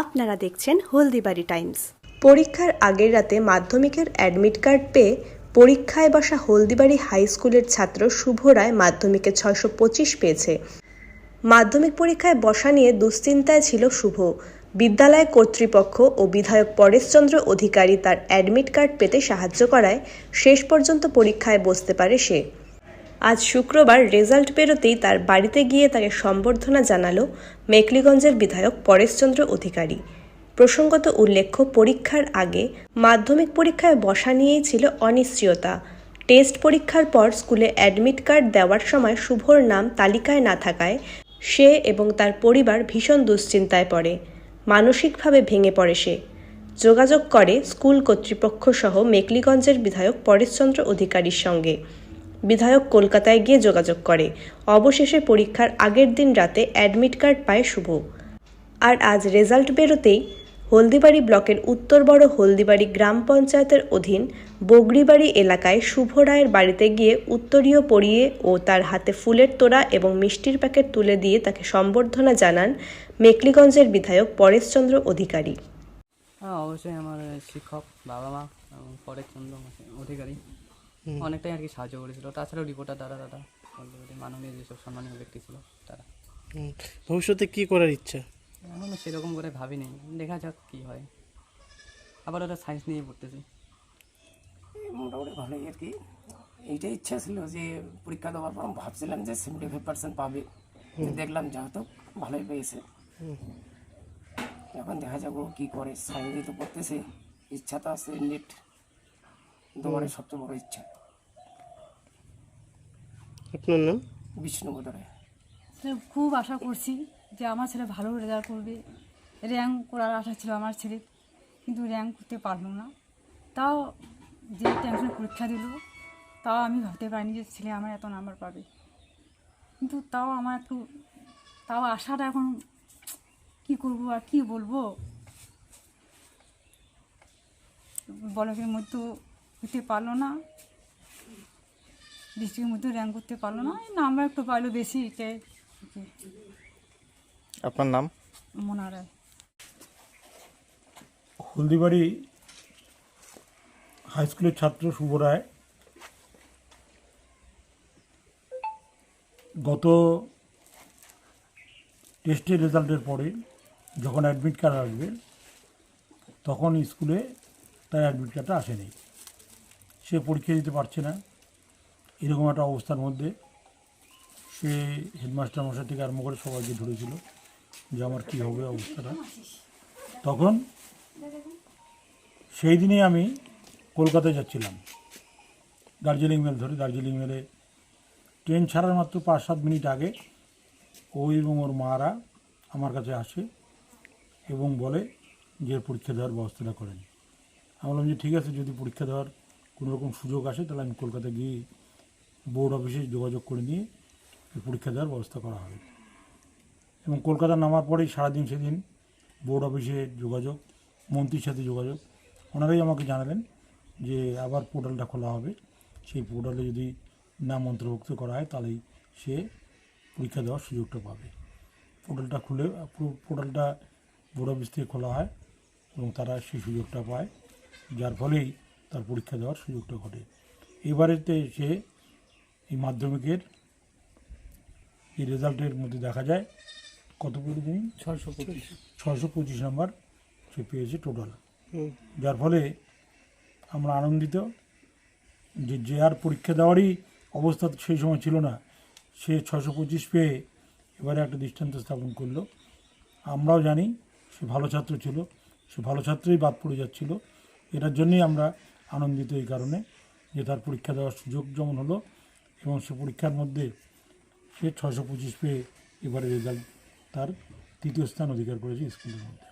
আপনারা দেখছেন হলদিবাড়ি টাইমস। পরীক্ষার আগের রাতে মাধ্যমিকের অ্যাডমিট কার্ড পেয়ে পরীক্ষায় বসা হলদিবাড়ি হাই স্কুলের ছাত্র শুভ রায় মাধ্যমিকে ছয়শো পঁচিশ পেয়েছে। মাধ্যমিক পরীক্ষায় বসা নিয়ে দুশ্চিন্তায় ছিল শুভ। বিদ্যালয় কর্তৃপক্ষ ও বিধায়ক পরেশচন্দ্র অধিকারী তার অ্যাডমিট কার্ড পেতে সাহায্য করায় শেষ পর্যন্ত পরীক্ষায় বসতে পারে সে। আজ শুক্রবার রেজাল্ট বেরোতেই তার বাড়িতে গিয়ে তাকে সম্বর্ধনা জানালো মেকলিগঞ্জের বিধায়ক পরেশচন্দ্র অধিকারী। প্রসঙ্গত উল্লেখ্য, পরীক্ষার আগে মাধ্যমিক পরীক্ষায় বসা নিয়েই ছিল অনিশ্চয়তা। টেস্ট পরীক্ষার পর স্কুলে অ্যাডমিট কার্ড দেওয়ার সময় শুভর নাম তালিকায় না থাকায় সে এবং তার পরিবার ভীষণ দুশ্চিন্তায় পড়ে। মানসিকভাবে ভেঙে পড়ে সে। যোগাযোগ করে স্কুল কর্তৃপক্ষ সহ মেকলিগঞ্জের বিধায়ক পরেশচন্দ্র অধিকারীর সঙ্গে। বিধায়ক কলকাতায় গিয়ে যোগাযোগ করে। অবশেষে পরীক্ষার আগের দিন রাতে অ্যাডমিট কার্ড পায় শুভ। আর আজ রেজাল্ট বেরোতেই হলদিবাড়ি ব্লকের উত্তর বড় হলদিবাড়ি গ্রাম পঞ্চায়েতের অধীন বগরিবাড়ি এলাকায় শুভ রায়ের বাড়িতে গিয়ে উত্তরীয় পরিয়ে ও তার হাতে ফুলের তোড়া এবং মিষ্টির প্যাকেট তুলে দিয়ে তাকে সম্বর্ধনা জানান মেকলিগঞ্জের বিধায়ক পরেশচন্দ্র অধিকারী। হ্যাঁ অবশ্যই আমার শিক্ষক বাবা মা এবং পরের চন্দ্র অধিকারী। অনেকটাই আর কি সাহায্য করেছিল। তাছাড়াও রিপোর্টার দাদা দাদা মাননীয় যেসব সম্মানীয় ব্যক্তি ছিল তারা। ভবিষ্যতে কি করার ইচ্ছা? এখনও সেরকম করে ভাবিনি। দেখা যাক কী হয়। আবার ওরা সায়েন্স নিয়ে পড়তেছি। মোটামুটি ভালোই আর কি। এইটাই ইচ্ছা ছিল যে পরীক্ষা দেওয়ার পর ভাবছিলাম যে সেভেন্টি ফাইভ পার্সেন্ট পাবে দেখলাম যেহেতু ভালোই পেয়েছে। এখন দেখা যাব কি করে। সাইন্সে তো পড়তেছে। ইচ্ছা তো আছে নেট দেওয়ার সবচেয়ে বড় ইচ্ছা। আপনার নাম? বিষ্ণু বোধরে ছেলে খুব আশা করছি যে আমার ছেলে ভালো রেজাল্ট করবে। র্যাঙ্ক করার আশা ছিল আমার ছেলে কিন্তু র্যাঙ্ক করতে পারল না। তাও যে টেনশনে পরীক্ষা দিল তাও আমি ভাবতে পারিনি যে ছেলে আমার এত নাম্বার পাবে। কিন্তু তাও আমার একটু তাও আশাটা এখন কি করব আর কি বলব? বলকের মধ্যে হতে পারল না। ডিস্ট্রিক্টের মধ্যে র্যাঙ্ক করতে পারল না। নাম্বার একটু পাইলো বেশি এটাই আপনার নাম? মনে হয় হলদিবাড়ি হাই স্কুলের ছাত্র শুভ রায় গত টেস্টের রেজাল্টের পরে যখন অ্যাডমিট কার্ড আসবে তখন স্কুলে তার অ্যাডমিট কার্ডটা আসেনি। সে পরীক্ষা দিতে পারছে না। এরকম একটা অবস্থার মধ্যে সে হেডমাস্টার মশাই থেকে আরম্ভ করে সবাইকে ধরেছিল যে আমার কী হবে অবস্থাটা। তখন সেই দিনে আমি কলকাতায় যাচ্ছিলাম। দার্জিলিং মেল ধরে। দার্জিলিং মেলে ট্রেন ছাড়ার মাত্র পাঁচ সাত মিনিট আগে ও এবং ওর মারা আমার কাছে আসে এবং বলে যে পরীক্ষা দেওয়ার ব্যবস্থাটা করেন। আমি বললাম যে ঠিক আছে, যদি পরীক্ষা দেওয়ার কোনো রকম সুযোগ আসে, তাহলে আমি কলকাতা গিয়ে বোর্ড অফিসে যোগাযোগ করে নিয়ে পরীক্ষা দেওয়ার ব্যবস্থা করা হবে। এবং কলকাতা নামার পরেই সারাদিন সেদিন বোর্ড অফিসে যোগাযোগ, মন্ত্রীর সাথে যোগাযোগ। ওনারাই আমাকে জানালেন যে আবার পোর্টালটা খোলা হবে। সেই পোর্টালে যদি নাম অন্তর্ভুক্ত করা হয়, তাহলেই সে পরীক্ষা দেওয়ার সুযোগটা পাবে। পোর্টালটা খুলে পুরো পোর্টালটা বোর্ড অফিস থেকে খোলা হয় এবং তারা সেই সুযোগটা পায়। যার ফলেই তার পরীক্ষা দেওয়ার সুযোগটা ঘটে। এবারেতে সে এই মাধ্যমিকের এই রেজাল্টের মধ্যে দেখা যায় কত পেয়েছে জানি ছয়শো পঁচিশ। ছশো পঁচিশ নাম্বার সে পেয়েছে টোটাল যার ফলে আমরা আনন্দিত যে যে আর পরীক্ষা দেওয়ারই অবস্থা সেই সময় ছিল না। সে ছশো পঁচিশ পেয়ে এবারে একটা দৃষ্টান্ত স্থাপন করল। আমরাও জানি সে ভালো ছাত্র ছিল সে ভালো ছাত্রই বাদ পড়ে যাচ্ছিল। এটার জন্যই আমরা আনন্দিত এই কারণে যে তার পরীক্ষা দেওয়ার সুযোগ যেমন হলো এবং সে পরীক্ষার মধ্যে সে ছশো পঁচিশ পেয়ে এবারে রেজাল্ট তার তৃতীয় স্থান অধিকার করেছে স্কুলের মধ্যে।